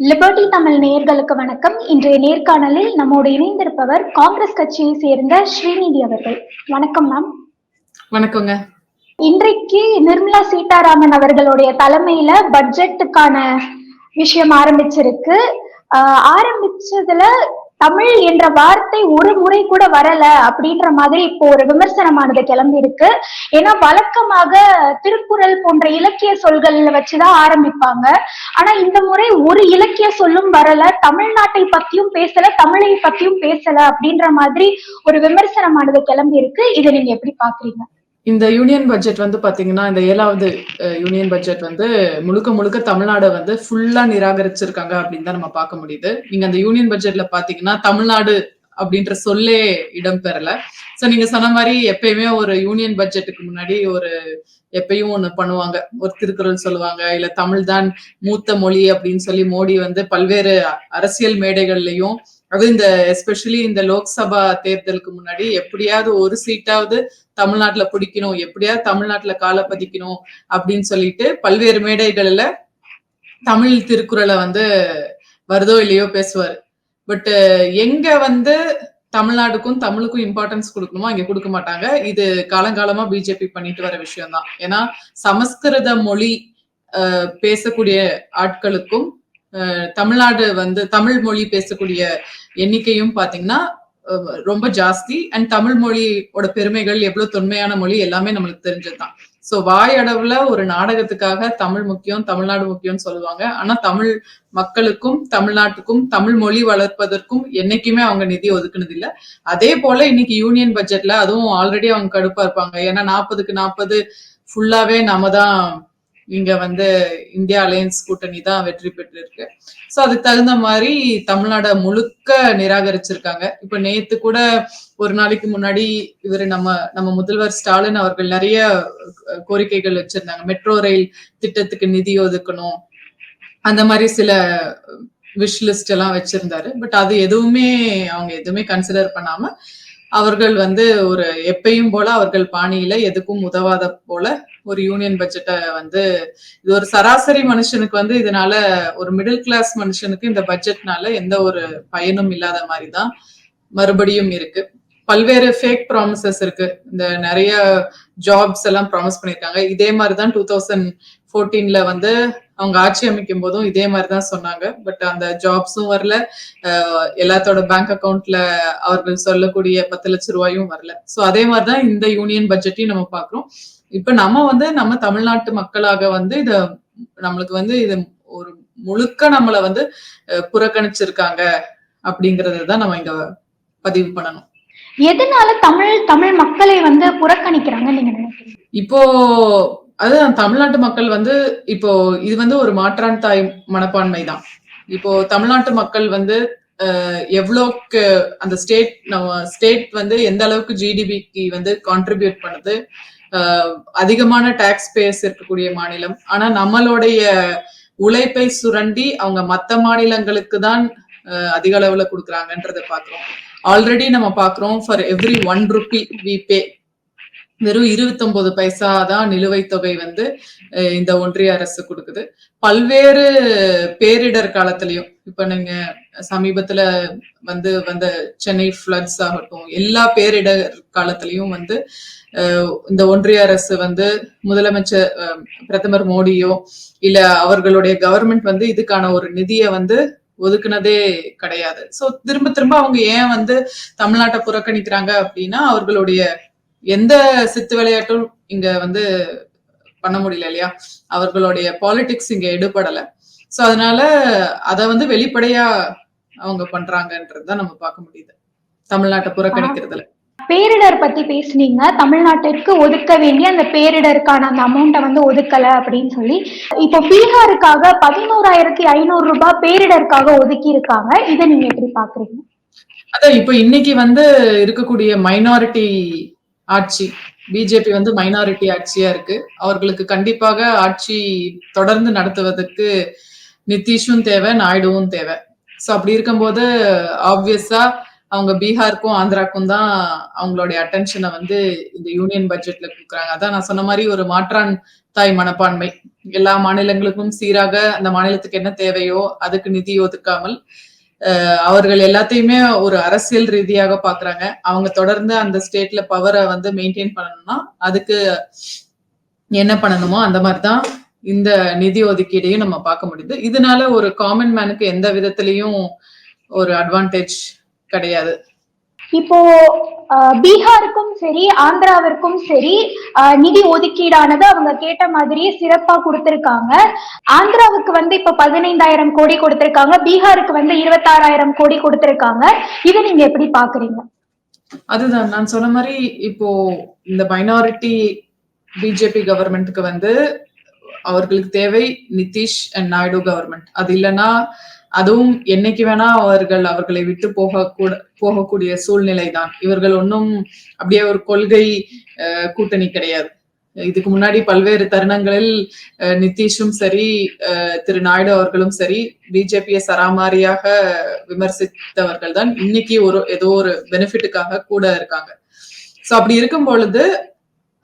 Liberty Tamil நேயர்களுக்கு வணக்கம். இன்றைய நேர்காணலில் நம்மோடு இணைந்திருப்பவர் காங்கிரஸ் கட்சியை சேர்ந்த ஸ்ரீநிதி அவர்கள். வணக்கம் மேம் வணக்கங்க. இன்றைக்கு நிர்மலா சீதாராமன் அவர்களுடைய தலைமையில பட்ஜெட்டுக்கான விஷயம் ஆரம்பிச்சிருக்கு. ஆரம்பிச்சதுல தமிழ் என்ற வார்த்தை ஒரு முறை கூட வரல அப்படின்ற மாதிரி இப்போ ஒரு விமர்சனமானது கிளம்பி இருக்கு ஏன்னா வழக்கமாக திருக்குறள் போன்ற இலக்கிய சொல்கள்ல வச்சுதான் ஆரம்பிப்பாங்க. ஆனா இந்த முறை ஒரு இலக்கிய சொல்லும் வரல தமிழ்நாட்டை பத்தியும் பேசல தமிழை பத்தியும் பேசல அப்படின்ற மாதிரி ஒரு விமர்சனமானது கிளம்பி இருக்கு இதை நீங்க எப்படி பாக்குறீங்க? இந்த யூனியன் பட்ஜெட் வந்து பாத்தீங்கன்னா இந்த ஏழாவது யூனியன் பட்ஜெட் வந்து முழுக்க முழுக்க தமிழ்நாடை வந்து ஃபுல்லா நிராகரிச்சிருக்காங்க அப்படின்னு தான் நம்ம பார்க்க முடியுது. நீங்க அந்த யூனியன் பட்ஜெட்ல பாத்தீங்கன்னா தமிழ்நாடு அப்படின்ற சொல்லே இடம் பெறல. சோ நீங்க சொன்ன மாதிரி எப்பயுமே ஒரு யூனியன் பட்ஜெட்டுக்கு முன்னாடி ஒரு எப்பயும் ஒண்ணு பண்ணுவாங்க. ஒரு திருக்குறள் சொல்லுவாங்க. இல்ல தமிழ் தான் மூத்த மொழி அப்படின்னு சொல்லி மோடி வந்து பல்வேறு அரசியல் மேடைகள்லயும் அது இந்த எஸ்பெஷலி இந்த லோக்சபா தேர்தலுக்கு முன்னாடி எப்படியாவது ஒரு சீட்டாவது தமிழ்நாட்டுல பிடிக்கணும் எப்படியாவது தமிழ்நாட்டுல காலை பதிக்கணும் அப்படின்னு சொல்லிட்டு பல்வேறு மேடைகள்ல தமிழ் திருக்குறளை வந்து வருதோ இல்லையோ பேசுவார். பட் எங்க வந்து தமிழ்நாடுக்கும் தமிழுக்கும் இம்பார்ட்டன்ஸ் கொடுக்கணுமோ அங்க கொடுக்க மாட்டாங்க. இது காலங்காலமா பிஜேபி பண்ணிட்டு வர விஷயம் தான் ஏன்னா சமஸ்கிருத மொழி பேசக்கூடிய ஆட்களுக்கும் தமிழ்நாடு வந்து தமிழ் மொழி பேசக்கூடிய எண்ணிக்கையும் பாத்தீங்கன்னா ரொம்ப ஜாஸ்தி. அண்ட் தமிழ் மொழியோட பெருமைகள் எவ்வளவு தொன்மையான மொழி எல்லாமே நம்மளுக்கு தெரிஞ்சதுதான். சோ வாய் ஒரு நாடகத்துக்காக தமிழ் முக்கியம் தமிழ்நாடு முக்கியம்னு சொல்லுவாங்க. ஆனா தமிழ் மக்களுக்கும் தமிழ்நாட்டுக்கும் தமிழ் மொழி வளர்ப்பதற்கும் என்னைக்குமே அவங்க நிதி ஒதுக்குனது இல்ல அதே போல இன்னைக்கு யூனியன் பட்ஜெட்ல அதுவும் ஆல்ரெடி அவங்க கடுப்பா இருப்பாங்க. ஏன்னா நாற்பதுக்கு நாற்பது ஃபுல்லாவே நம்ம தான் இங்க வந்து இந்தியா அலையன்ஸ் கூட்டணி தான் வெற்றி பெற்று இருக்கு சோ அதுக்கு தகுந்த மாதிரி தமிழ்நாட முழுக்க நிராகரிச்சிருக்காங்க. இப்ப நேத்து கூட ஒரு நாளைக்கு முன்னாடி இவரு நம்ம நம்ம முதல்வர் ஸ்டாலின் அவர்கள் நிறைய கோரிக்கைகள் வச்சிருந்தாங்க. மெட்ரோ ரயில் திட்டத்துக்கு நிதி ஒதுக்கணும். அந்த மாதிரி சில விஷ் லிஸ்ட் எல்லாம் வச்சிருந்தாரு. பட் அது எதுவுமே அவங்க எதுவுமே கன்சிடர் பண்ணாம அவர்கள் வந்து ஒரு எப்பயும் போல அவர்கள் பாணியில எதுக்கும் உதவாத போல ஒரு யூனியன் பட்ஜெட்டை வந்து இது ஒரு சராசரி மனுஷனுக்கு வந்து இதனால ஒரு மிடில் கிளாஸ் மனுஷனுக்கு இந்த பட்ஜெட்னால எந்த ஒரு பயனும் இல்லாத மாதிரி தான் மறுபடியும் இருக்கு. பல்வேறு ஃபேக் ப்ராமிசஸ் இருக்கு. இந்த நிறைய ஜாப்ஸ் எல்லாம் ப்ராமிஸ் பண்ணியிருக்காங்க இதே மாதிரி தான் டூ தௌசண்ட் ஃபோர்டீன்ல வந்து அவங்க ஆட்சி அமைக்கும் போதும் இதே மாதிரி தான் சொன்னாங்க. பட் அந்த ஜாப்ஸும் வரல. எல்லாத்தோட பேங்க் அக்கவுண்ட்ல அவர்கள் சொல்லக்கூடிய பத்து லட்சம் ரூபாயும் வரல. சோ அதே மாதிரி தான் இந்த யூனியன் பட்ஜெட்டையும் நம்ம பாக்குறோம் இப்ப நம்ம வந்து நம்ம தமிழ்நாட்டு மக்களாக வந்து இத நம்மளுக்கு வந்து இது ஒரு முழுக்க நம்மள வந்து புறக்கணிச்சிருக்காங்க அப்படிங்கறத தான் நம்ம இங்க பதிவு பண்ணணும். எதனால தமிழ் தமிழ் மக்களை வந்து புறக்கணிக்கிறாங்க நீங்க நினைக்கிறீங்க? இப்போ அதுதான் தமிழ்நாட்டு மக்கள் வந்து இப்போ இது வந்து ஒரு மாற்றான் தாய் மனப்பான்மை தான் இப்போ தமிழ்நாட்டு மக்கள் வந்து எவ்வளோக்கு அந்த ஸ்டேட் நம்ம ஸ்டேட் வந்து எந்த அளவுக்கு ஜிடிபிக்கு வந்து கான்ட்ரிபியூட் பண்ணுது அதிகமான டாக்ஸ் பேஸ் இருக்கக்கூடிய மாநிலம். ஆனா நம்மளுடைய உழைப்பை சுரண்டி அவங்க மற்ற மாநிலங்களுக்கு தான் அதிக அளவுல கொடுக்குறாங்கன்றத பாக்குறோம் ஆல்ரெடி நம்ம பாக்குறோம் for every one rupee we pay வெறும் 29 பைசா தான் நிலுவைத் தொகை வந்து இந்த ஒன்றிய அரசு கொடுக்குது. பல்வேறு பேரிடர் காலத்திலையும் இப்ப நீங்க சமீபத்துல வந்து வந்த சென்னை ஃபிளட்ஸ் ஆகட்டும் எல்லா பேரிடர் காலத்திலையும் வந்து இந்த ஒன்றிய அரசு வந்து முதலமைச்சர் பிரதமர் மோடியோ இல்ல அவர்களுடைய கவர்மெண்ட் வந்து இதுக்கான ஒரு நிதியை வந்து ஒதுக்குனதே கிடையாது. சோ திரும்ப திரும்ப அவங்க ஏன் வந்து தமிழ்நாட்டை புறக்கணிக்கிறாங்க அப்படின்னா அவர்களுடைய எந்த சித்து விளையாட்டும் இங்க வந்து பண்ண முடியல இல்லையா? அவர்களுடைய பாலிடிக்ஸ் இங்க எடுபடல. சோ அதனால அத வந்து வெளிப்படையா அவங்க பண்றாங்கன்றதுதான் நம்ம பார்க்க முடியுது. தமிழ்நாட்டை புறக்கணிக்கிறதுல. பேரிடர் பத்தி பேசுனீங்க. தமிழ்நாட்டிற்கு ஒதுக்க வேண்டிய அந்த பேரிடருக்கான அந்த அமௌண்ட்டை வந்து ஒதுக்கல அப்படின்னு சொல்லி. இப்போ பீகாருக்காக பதினோராயிரத்தி ஐநூறு ரூபாய் பேரிடருக்காக ஒதுக்கி இருக்காங்க இதை நீங்க எப்படி பாக்குறீங்க அதான் இப்ப இன்னைக்கு வந்து இருக்கக்கூடிய மைனாரிட்டி ஆட்சி. பிஜேபி வந்து மைனாரிட்டி ஆட்சியா இருக்கு. அவர்களுக்கு கண்டிப்பாக ஆட்சி தொடர்ந்து நடத்துவதற்கு நிதிஷும் தேவை நாயுடுவும் தேவை. சோ அப்படி இருக்கும்போது ஆப்வியஸா அவங்க பீகாருக்கும் ஆந்திராக்கும் தான் அவங்களுடைய அட்டென்ஷனை வந்து இந்த யூனியன் பட்ஜெட்ல கொடுக்குறாங்க. அதான் நான் சொன்ன மாதிரி ஒரு மாற்றான் தாய் மனப்பான்மை. எல்லா மாநிலங்களுக்கும் சீராக அந்த மாநிலத்துக்கு என்ன தேவையோ அதுக்கு நிதி ஒதுக்காமல் அஹ், அவர்கள் எல்லாத்தையுமே ஒரு அரசியல் ரீதியாக பாக்குறாங்க. அவங்க தொடர்ந்து அந்த ஸ்டேட்ல பவரை வந்து மெயின்டைன் பண்ணணும்னா அதுக்கு என்ன பண்ணணுமோ அந்த மாதிரிதான் இந்த நிதி ஒதுக்கீடையும் நம்ம பார்க்க முடியுது. இதனால ஒரு காமன் மேனுக்கு எந்த விதத்திலையும் ஒரு அட்வான்டேஜ் கிடையாது. இப்போ பீகாருக்கும் சரி ஆந்திராவிற்கும் சரி அஹ், நிதி ஒதுக்கீடானது அவங்க கேட்ட மாதிரியே சிறப்பா கொடுத்திருக்காங்க. ஆந்திராவுக்கு வந்து இப்ப பதினைந்தாயிரம் கோடி கொடுத்திருக்காங்க. பீகாருக்கு வந்து இருபத்தாறாயிரம் கோடி கொடுத்திருக்காங்க. இதை நீங்க எப்படி பாக்குறீங்க? அதுதான். நான் சொன்ன மாதிரி இப்போ இந்த மைனாரிட்டி பிஜேபி கவர்மெண்ட்டுக்கு வந்து அவர்களுக்கு தேவை நிதிஷ் அண்ட் நாயுடு கவர்மெண்ட் அது இல்லைன்னா அதுவும் என்னைக்கு வேணா அவர்கள் அவர்களை விட்டு போக கூட போகக்கூடிய சூழ்நிலை தான் இவர்கள் ஒன்றும் அப்படியே ஒரு கொள்கை அஹ், கூட்டணி கிடையாது. இதுக்கு முன்னாடி பல்வேறு தருணங்களில் அஹ், நிதிஷும் சரி அஹ், திரு நாயுடு அவர்களும் சரி பிஜேபியை சராமாரியாக விமர்சித்தவர்கள் தான் இன்னைக்கு ஒரு ஏதோ ஒரு பெனிஃபிட்டுக்காக கூட இருக்காங்க. சோ அப்படி இருக்கும் பொழுது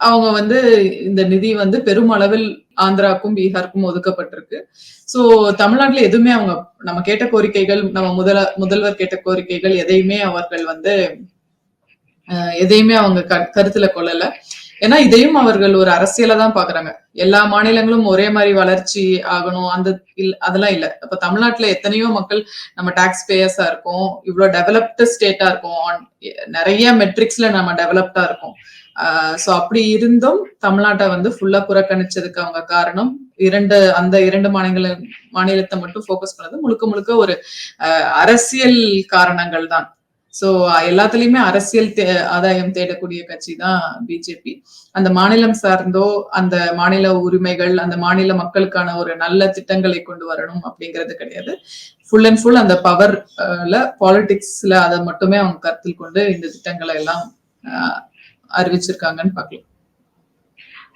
அவங்க வந்து இந்த நிதி வந்து பெருமளவில் ஆந்திராக்கும் பீகாருக்கும் ஒதுக்கப்பட்டிருக்கு. சோ தமிழ்நாட்டுல எதுவுமே அவங்க நம்ம கேட்ட கோரிக்கைகள் நம்ம முதல முதல்வர் கேட்ட கோரிக்கைகள் எதையுமே அவர்கள் வந்து அஹ், எதையுமே அவங்க க- கருத்துல கொள்ளல. ஏன்னா இதையும் அவர்கள் ஒரு அரசியல தான் பாக்குறாங்க. எல்லா மாநிலங்களும் ஒரே மாதிரி வளர்ச்சி ஆகணும் அந்த இல் அதெல்லாம் இல்ல. இப்ப தமிழ்நாட்டுல எத்தனையோ மக்கள் நம்ம டாக்ஸ் பேயர்ஸா இருக்கோம் இவ்வளவு டெவலப்டு ஸ்டேட்டா இருக்கும் நிறைய மெட்ரிக்ஸ்ல நம்ம டெவலப்டா இருக்கோம். சோ அப்படி இருந்தும் தமிழ்நாட்டை வந்து ஃபுல்லா புறக்கணிச்சதுக்கு அவங்க காரணம் இரண்டு அந்த இரண்டு மாநில மாநிலத்தை மட்டும் ஃபோக்கஸ் பண்ணது முழுக்க முழுக்க ஒரு அரசியல் காரணங்கள் தான். சோ எல்லாத்துலயுமே அரசியல் தே- ஆதாயம் தேடக்கூடிய கட்சி தான் பிஜேபி அந்த மாநிலம் சார்ந்தோ அந்த மாநில உரிமைகள் அந்த மாநில மக்களுக்கான ஒரு நல்ல திட்டங்களை கொண்டு வரணும் அப்படிங்கிறது கிடையாது. ஃபுல் அண்ட் ஃபுல் அந்த பவர்ல பாலிடிக்ஸ்ல அதை மட்டுமே அவங்க கருத்தில் கொண்டு இந்த திட்டங்களை எல்லாம் அறிவிச்சிருக்காங்கன்னு பார்க்கலாம்.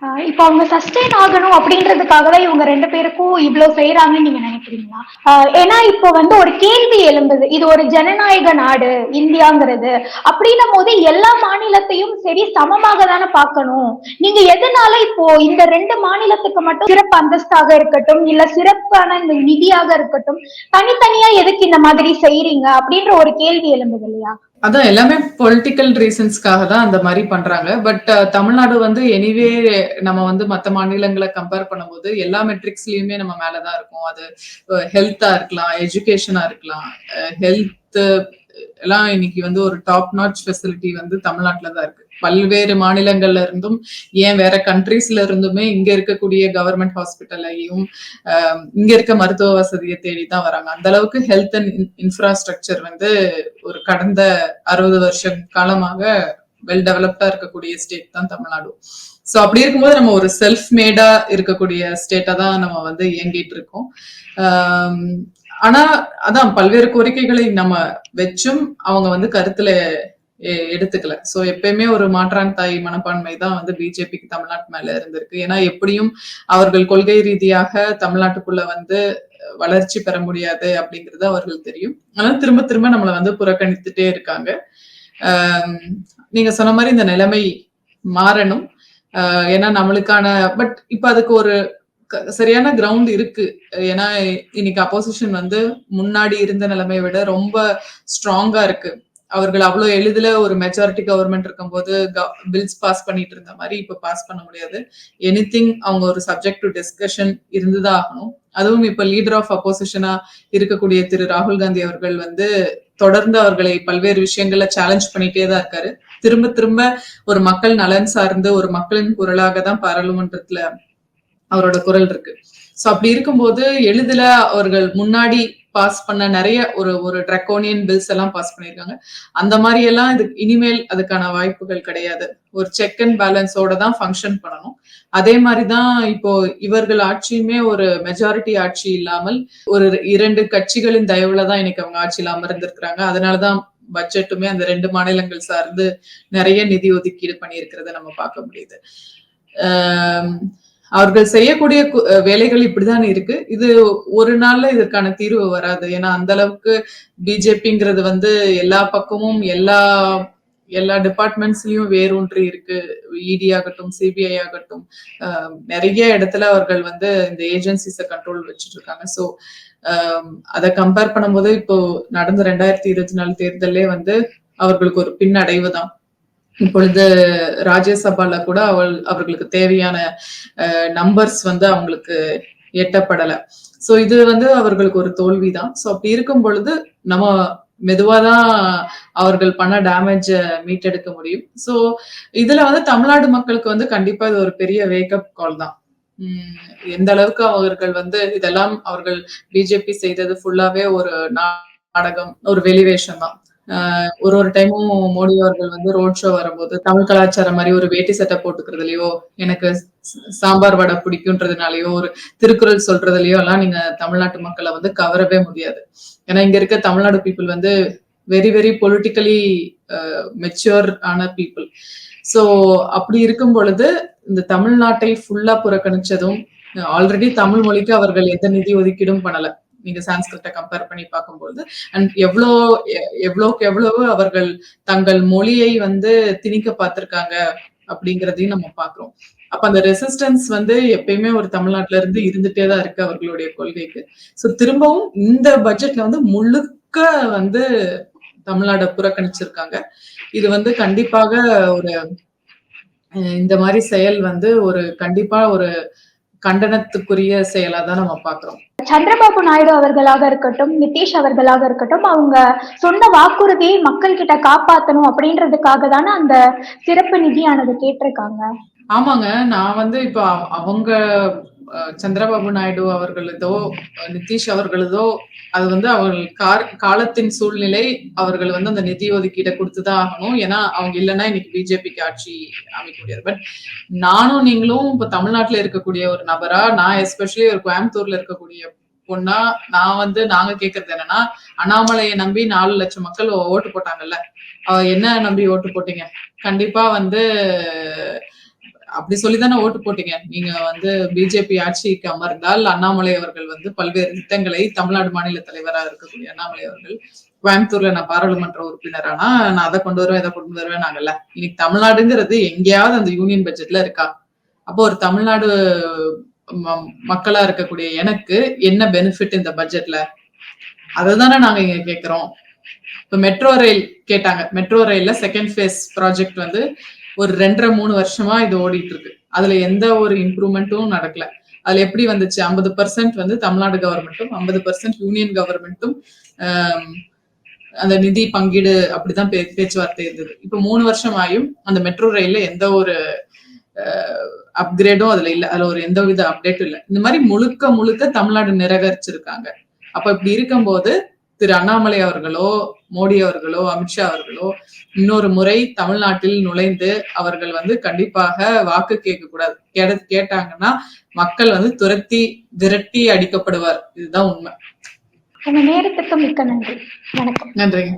ஆஹ் இப்போ அவங்க சஸ்டெயின் ஆகணும் அப்படின்றதுக்காக தான் இவங்க ரெண்டு பேருக்கும் இவ்வளவு செய்யறாங்கன்னு நீங்க நினைக்கிறீங்களா? ஆஹ் ஏன்னா இப்போ வந்து ஒரு கேள்வி எழும்புது. இது ஒரு ஜனநாயக நாடு இந்தியாங்கிறது. அப்படின்னும் போது எல்லா மாநிலத்தையும் சரி சமமாக தானே பார்க்கணும். நீங்க எதனால இப்போ இந்த ரெண்டு மாநிலத்துக்கு மட்டும் சிறப்பு அந்தஸ்தாக இருக்கட்டும் இல்ல சிறப்பான இந்த நிதியாக இருக்கட்டும் தனித்தனியா எதுக்கு இந்த மாதிரி செய்யறீங்க அப்படின்ற ஒரு கேள்வி எழும்புது இல்லையா? அதான் எல்லாமே பொலிட்டிக்கல் ரீசன்ஸ்க்காக தான் அந்த மாதிரி பண்றாங்க. பட் uh, தமிழ்நாடு வந்து எனிவே நம்ம வந்து மத்த மாநிலங்களை கம்பேர் பண்ணும்போது எல்லா மெட்ரிக்ஸ்லயுமே நம்ம மேலதான் இருக்கும். அது uh, ஹெல்த்தா இருக்கலாம் எஜுகேஷனா இருக்கலாம் uh, ஹெல்த் எல்லாம் இன்னைக்கு வந்து ஒரு டாப் நாட் ஃபெசிலிட்டி வந்து தமிழ்நாட்டில் தான் இருக்கு. பல்வேறு மாநிலங்கள்ல இருந்தும் ஏன் வேற கண்ட்ரீஸ்ல இருந்துமே இங்க இருக்கக்கூடிய கவர்மெண்ட் ஹாஸ்பிட்டலையும் இங்க இருக்க மருத்துவ வசதியை தேடி தான் வராங்க. அந்த அளவுக்கு ஹெல்த் அண்ட் இன்ஃப்ராஸ்ட்ரக்சர் வந்து ஒரு கடந்த அறுபது வருஷம் காலமாக வெல் டெவலப்டா இருக்கக்கூடிய ஸ்டேட் தான் தமிழ்நாடு. ஸோ அப்படி இருக்கும்போது நம்ம ஒரு செல்ஃப் மேடா இருக்கக்கூடிய ஸ்டேட்டா தான் நம்ம வந்து இயங்கிட்டு இருக்கோம். ஆனா அதான் பல்வேறு கோரிக்கைகளை நம்ம வச்சும் அவங்க வந்து கருத்துல எ- எடுத்துக்கல. சோ எப்பயுமே ஒரு மாற்றான் தாய் மனப்பான்மை தான் வந்து பிஜேபிக்கு தமிழ்நாட்டு மேல இருந்திருக்கு. ஏன்னா எப்படியும் அவர்கள் கொள்கை ரீதியாக தமிழ்நாட்டுக்குள்ள வந்து வளர்ச்சி பெற முடியாது அப்படிங்கிறது அவர்கள் தெரியும். ஆனா திரும்ப திரும்ப நம்மளை வந்து புறக்கணித்துட்டே இருக்காங்க. நீங்க சொன்ன மாதிரி இந்த நிலைமை மாறணும். ஏன்னா நம்மளுக்கான பட் இப்ப அதுக்கு ஒரு சரியான கிரவுண்ட் இருக்கு. ஏன்னா இன்னைக்கு அப்போசிஷன் வந்து முன்னாடி இருந்த நிலைமையை விட ரொம்ப ஸ்ட்ராங்கா இருக்கு. அவர்கள் அவ்வளவு எளிதில் ஒரு மெஜாரிட்டி கவர்மெண்ட் இருக்கும்போது பில்ஸ் பாஸ் பண்ணிட்டு இருந்த மாதிரி இப்ப பாஸ் பண்ண முடியாது. எனிதிங் அவங்க ஒரு சப்ஜெக்ட் டு டிஸ்கஷன் இருந்துதான் ஆகணும். அதுவும் இப்ப லீடர் ஆஃப் அப்போசிஷனா இருக்கக்கூடிய திரு ராகுல் காந்தி அவர்கள் வந்து தொடர்ந்து அவர்களை பல்வேறு விஷயங்கள்ல சேலஞ்ச் பண்ணிட்டே தான் இருக்காரு. திரும்ப திரும்ப ஒரு மக்கள் நலன் சார்ந்து ஒரு மக்களின் குரலாக தான் பாராளுமன்றத்துல அவரோட குரல் இருக்கு. சோ அப்படி இருக்கும்போது எளிதில அவர்கள் முன்னாடி பாஸ் பண்ண நிறைய ஒரு ஒரு ட்ரக்கோனியன் பில்ஸ் எல்லாம் பாஸ் பண்ணியிருக்காங்க. அந்த மாதிரி எல்லாம் இது இனிமேல் அதுக்கான வாய்ப்புகள் கிடையாது. ஒரு செக் அண்ட் பேலன்ஸோட தான் ஃபங்க்ஷன் பண்ணணும். அதே மாதிரிதான் இப்போ இவர்கள் ஆட்சியுமே ஒரு மெஜாரிட்டி ஆட்சி இல்லாமல் ஒரு இரண்டு கட்சிகளின் தயவுல தான் இன்னைக்கு அவங்க ஆட்சியில் அமர்ந்திருக்கிறாங்க. அதனாலதான் பட்ஜெட்டுமே அந்த ரெண்டு மாநிலங்கள் சார்ந்து நிறைய நிதி ஒதுக்கீடு பண்ணியிருக்கிறத நம்ம பார்க்க முடியுது. ஆஹ் அவர்கள் செய்யக்கூடிய வேலைகள் இப்படிதான் இருக்கு. இது ஒரு நாள்ல இதற்கான தீர்வு வராது. ஏன்னா அந்த அளவுக்கு பிஜேபிங்கிறது வந்து எல்லா பக்கமும் எல்லா எல்லா டிபார்ட்மெண்ட்ஸ்லயும் வேரூன்றி இருக்கு. இடி ஆகட்டும் சிபிஐ ஆகட்டும். நிறைய இடத்துல அவர்கள் வந்து இந்த ஏஜென்சிஸை கண்ட்ரோல் வச்சுட்டு இருக்காங்க ஸோ அதை கம்பேர் பண்ணும்போது இப்போ நடந்த ரெண்டாயிரத்தி இருபத்தி நாலு தேர்தலே வந்து அவர்களுக்கு ஒரு பின்னடைவு தான். இப்பொழுது ராஜ்யசபால கூட அவள் அவர்களுக்கு தேவையான நம்பர்ஸ் வந்து அவங்களுக்கு எட்டப்படலை. சோ இது வந்து அவர்களுக்கு ஒரு தோல்விதான். சோ அப்படி இருக்கும் பொழுது நம்ம மெதுவாதான் அவர்கள் பண்ண டேமேஜ மீட்டெடுக்க முடியும். சோ இதுல வந்து தமிழ்நாடு மக்களுக்கு வந்து கண்டிப்பா இது ஒரு பெரிய வேக்கப் கால் தான். எந்த அளவுக்கு அவர்கள் வந்து இதெல்லாம் அவர்கள் பிஜேபி செய்தது ஃபுல்லாவே ஒரு நாடகம் ஒரு வெளிவேஷம் தான் ஒரு ஒரு டைமும் மோடி அவர்கள் வந்து ரோட் ஷோ வரும்போது தமிழ் கலாச்சாரம் மாதிரி ஒரு வேட்டி சட்டை போட்டுக்கிறதுலயோ எனக்கு சாம்பார் வடை பிடிக்குன்றதுனாலயோ ஒரு திருக்குறள் சொல்றதுலயோ எல்லாம் நீங்க தமிழ்நாட்டு மக்களை வந்து கவரவே முடியாது. ஏன்னா இங்க இருக்க தமிழ்நாடு பீப்புள் வந்து வெரி வெரி பொலிட்டிக்கலி மெச்சூர் ஆன பீப்புள் சோ அப்படி இருக்கும் பொழுது இந்த தமிழ்நாட்டை ஃபுல்லா புறக்கணிச்சதும் ஆல்ரெடி தமிழ் மொழிக்கு அவர்கள் எந்த நிதி ஒதுக்கீடும் பண்ணல. நீங்க சான்ஸ்கிரிட்ட கம்பேர் பண்ணி பார்க்கும்போது அண்ட் எவ்வளோ எவ்வளோக்கு எவ்வளவு அவர்கள் தங்கள் மொழியை வந்து திணிக்க பார்த்திருக்காங்க அப்படிங்கறதையும் நம்ம பாக்குறோம் அப்ப அந்த ரெசிஸ்டன்ஸ் வந்து எப்பயுமே ஒரு தமிழ்நாட்டுல இருந்து இருந்துட்டே தான் இருக்கு அவர்களுடைய கொள்கைக்கு. சோ திரும்பவும் இந்த பட்ஜெட்ல வந்து முழுக்க வந்து தமிழ்நாட புறக்கணிச்சிருக்காங்க. இது வந்து கண்டிப்பாக ஒரு இந்த மாதிரி செயல் வந்து ஒரு கண்டிப்பா ஒரு கண்டனத்துக்குரிய செயலா தான் நம்ம பாக்குறோம் சந்திரபாபு நாயுடு அவர்களாக இருக்கட்டும் நிதிஷ் அவர்களாக இருக்கட்டும் அவங்க சொன்ன வாக்குறுதியை மக்கள் கிட்ட காப்பாத்தணும் அப்படின்றதுக்காக தானே அந்த சிறப்பு நிதியானது கேட்டிருக்காங்க. ஆமாங்க நான் வந்து இப்ப அவ- அவங்க சந்திரபாபு நாயுடு அவர்களதோ நிதிஷ் அவர்களதோ அது வந்து அவர்கள் கார் காலத்தின் சூழ்நிலை அவர்கள் வந்து அந்த நிதி ஒதுக்கீடை கொடுத்துதான் ஆகணும். ஏன்னா அவங்க இல்லைன்னா இன்னைக்கு பிஜேபிக்கு ஆட்சி அமைக்க முடியாது. பட் நானும் நீங்களும் இப்ப தமிழ்நாட்டுல இருக்கக்கூடிய ஒரு நபரா நான் எஸ்பெஷலி ஒரு கோயம்புத்தூர்ல இருக்கக்கூடிய பொண்ணா நான் வந்து நாங்க கேக்குறது என்னன்னா அண்ணாமலையை நம்பி நாலு லட்சம் மக்கள் ஓட்டு போட்டாங்கல்ல. அவ என்ன நம்பி ஓட்டு போட்டீங்க? கண்டிப்பா வந்து அப்படி சொல்லிதானே ஓட்டு போட்டீங்க. நீங்க வந்து பிஜேபி ஆட்சிக்கு அமர்ந்தால் அண்ணாமலை அவர்கள் வந்து பல்வேறு திட்டங்களை தமிழ்நாடு மாநில தலைவராக இருக்கக்கூடிய அண்ணாமலை அவர்கள் கோயம்புத்தூர்ல நான் பாராளுமன்ற உறுப்பினரானா நான் அதை கொண்டு வருவேன் இதை கொண்டு வருவேன் நாங்கல்ல. இன்னைக்கு தமிழ்நாடுங்கிறது எங்கேயாவது அந்த யூனியன் பட்ஜெட்ல இருக்கா? அப்போ ஒரு தமிழ்நாடு ம- மக்களா இருக்கக்கூடிய எனக்கு என்ன பெனிஃபிட் இந்த பட்ஜெட்ல? அதுதானே நாங்க இங்க கேக்குறோம். இப்ப மெட்ரோ ரயில் கேட்டாங்க. மெட்ரோ ரயில்ல செகண்ட் ஃபேஸ் ப்ராஜெக்ட் வந்து ஒரு ரெண்டரை மூணு வருஷமா இது ஓடிட்டு இருக்கு அதுல எந்த ஒரு இம்ப்ரூவ்மெண்ட்டும் நடக்கல. அதுல எப்படி வந்துச்சு? ஐம்பது பர்சன்ட் வந்து தமிழ்நாடு கவர்மெண்ட்டும் ஐம்பது பர்சன்ட் யூனியன் கவர்மெண்ட்டும் அந்த நிதி பங்கீடு அப்படிதான் பே பேச்சுவார்த்தை இருந்தது. இப்ப மூணு வருஷம் ஆயும் அந்த மெட்ரோ ரயில்ல எந்த ஒரு அப்கிரேடும் அதுல இல்ல. அதுல ஒரு எந்த வித அப்டேட்டும் இல்ல. இந்த மாதிரி முழுக்க முழுக்க தமிழ்நாடு நிராகரிச்சிருக்காங்க. அப்ப இப்படி இருக்கும்போது திரு அண்ணாமலை அவர்களோ மோடி அவர்களோ அமித்ஷா அவர்களோ இன்னொரு முறை தமிழ்நாட்டில் நுழைந்து அவர்கள் வந்து கண்டிப்பாக வாக்கு கேட்க கூடாது. கேட கேட்டாங்கன்னா மக்கள் வந்து துரத்தி விரட்டி அடிக்கப்படுவார். இதுதான் உண்மை. நேரத்துக்கு மிக்க நன்றி. வணக்கம். நன்றிங்க.